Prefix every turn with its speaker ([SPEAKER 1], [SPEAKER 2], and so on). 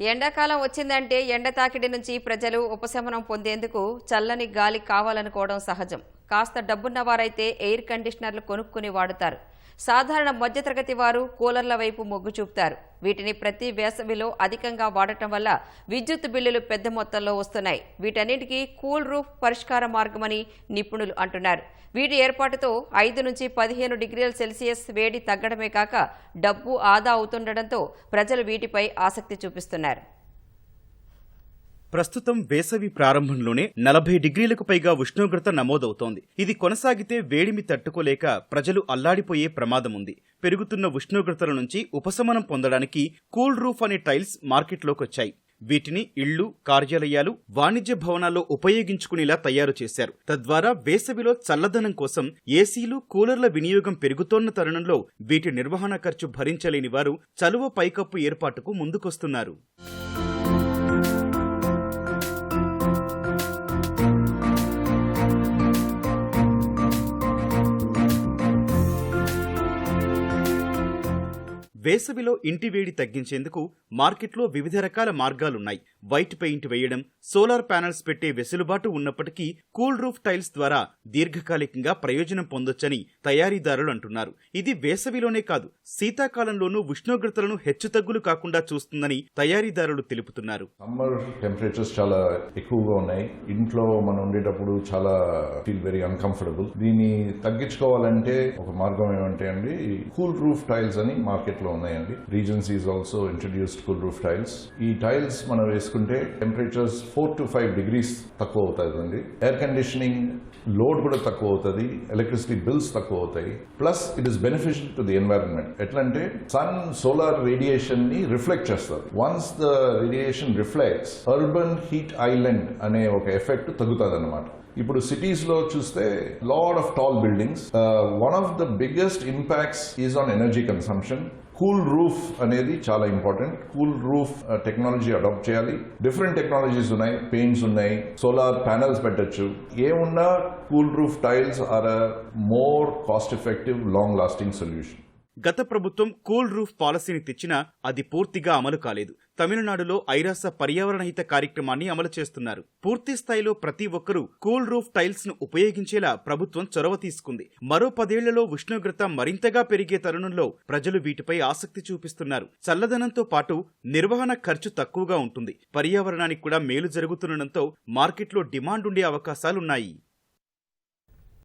[SPEAKER 1] ఎండాకాలం వచ్చిందంటే ఎండ తాకిడి నుంచి ప్రజలు ఉపశమనం పొందేందుకు చల్లని గాలి కావాలనుకోవడం సహజం. కాస్త డబ్బున్న వారైతే ఎయిర్ కండిషనర్లు కొనుక్కుని వాడుతారు. సాధారణ మధ్యతరగతి వారు కూలర్ల వైపు మొగ్గు చూపుతారు. వీటిని ప్రతి వేసవిలో అధికంగా వాడటం వల్ల విద్యుత్ బిల్లులు పెద్ద మొత్తంలో వస్తున్నాయి. వీటన్నిటికీ కూల్ రూఫ్ పరిష్కార మార్గమని నిపుణులు అంటున్నారు. వీటి ఏర్పాటుతో ఐదు నుంచి పదిహేను డిగ్రీల సెల్సియస్ వేడి తగ్గడమే కాక డబ్బు ఆదా అవుతుండటంతో ప్రజలు వీటిపై ఆసక్తి చూపిస్తున్నారు.
[SPEAKER 2] ప్రస్తుతం వేసవి ప్రారంభంలోనే నలభై డిగ్రీలకు పైగా ఉష్ణోగ్రత నమోదవుతోంది. ఇది కొనసాగితే వేడిమి తట్టుకోలేక ప్రజలు అల్లాడిపోయే ప్రమాదం ఉంది పెరుగుతున్న ఉష్ణోగ్రతల నుంచి ఉపశమనం పొందడానికి కూల్ రూఫ్ అనే టైల్స్ మార్కెట్లోకి వచ్చాయి వీటిని ఇళ్ళు కార్యాలయాలు వాణిజ్య భవనాల్లో ఉపయోగించుకునేలా తయారు చేశారు. తద్వారా వేసవిలో చల్లదనం కోసం ఏసీలు కూలర్ల వినియోగం పెరుగుతోన్న తరుణంలో వీటి నిర్వహణ ఖర్చు భరించలేని వారు చలువ పైకప్పు ఏర్పాటుకు ముందుకొస్తున్నారు. వేసవిలో ఇంటి వేడి తగ్గించేందుకు మార్కెట్లో వివిధ రకాల మార్గాలున్నాయి. వైట్ పెయింట్ వేయడం సోలార్ ప్యానెల్స్ పెట్టే వెసులుబాటు ఉన్నప్పటికీ కూల్ రూఫ్ టైల్స్ ద్వారా దీర్ఘకాలికంగా ప్రయోజనం పొందొచ్చని తయారీదారులు అంటున్నారు. ఇది వేసవిలోనే కాదు శీతాకాలంలోనూ ఉష్ణోగ్రతలను హెచ్చుతగ్గులు కాకుండా చూస్తుందని తయారీదారులు తెలుపుతున్నారు.
[SPEAKER 3] సమ్మర్ టెంపరేచర్స్ చాలా ఎక్కువగా ఉన్నాయి. ఇంట్లో మనం ఉండేటప్పుడు చాలా ఫీల్ వెరీ అన్కంఫర్టబుల్ దీన్ని తగ్గించుకోవాలంటే ఒక మార్గం ఏమంటే అండి కూల్ రూఫ్ టైల్స్ అని మార్కెట్లో ఉన్నాయండి. Reasons is also introduced cool roof tiles ఈ టైల్స్ మనం వేసుకుంటే temperatures four to five degrees తక్కువ అవుతుందండి ఎయిర్ కండిషనింగ్ లోడ్ కూడా తక్కువ అవుతుంది. ఎలక్ట్రిసిటీ బిల్స్ తక్కువ అవుతాయి. Plus it is beneficial to the environment ఎట్లా అంటే సన్ సోలార్ రేడియేషన్ని రిఫ్లెక్ట్ చేస్తారు. Once the radiation reflects urban heat island అనే ఒక ఎఫెక్ట్ తగ్గుతుంది అనమాట ఇప్పుడు సిటీస్లో చూస్తే lot of tall buildings one of the biggest impacts is on energy consumption cool roof అనేది చాలా important. Cool roof technology adopt చేయాలి. డిఫరెంట్ టెక్నాలజీస్ ఉన్నాయి. పెయింట్స్ ఉన్నాయి. సోలార్ ప్యానల్స్ పెట్టచ్చు. ఏమున్నా cool roof tiles are uh more cost effective long lasting solution.
[SPEAKER 2] గత ప్రభుత్వం cool roof పాలసీని తెచ్చినా అది పూర్తిగా అమలు కాలేదు. తమిళనాడులో ఐరాస పర్యావరణహిత కార్యక్రమాన్ని అమలు చేస్తున్నారు. పూర్తి స్థాయిలో ప్రతి ఒక్కరూ కూల్ రూఫ్ టైల్స్ను ఉపయోగించేలా ప్రభుత్వం చొరవ తీసుకుంది. మరో పదేళ్ళలో ఉష్ణోగ్రత మరింతగా పెరిగే తరుణంలో ప్రజలు వీటిపై ఆసక్తి చూపిస్తున్నారు. చల్లదనంతో పాటు నిర్వహణ ఖర్చు తక్కువగా ఉంటుంది. పర్యావరణానికి కూడా మేలు జరుగుతుండటంతో మార్కెట్లో డిమాండ్ ఉండే అవకాశాలున్నాయి.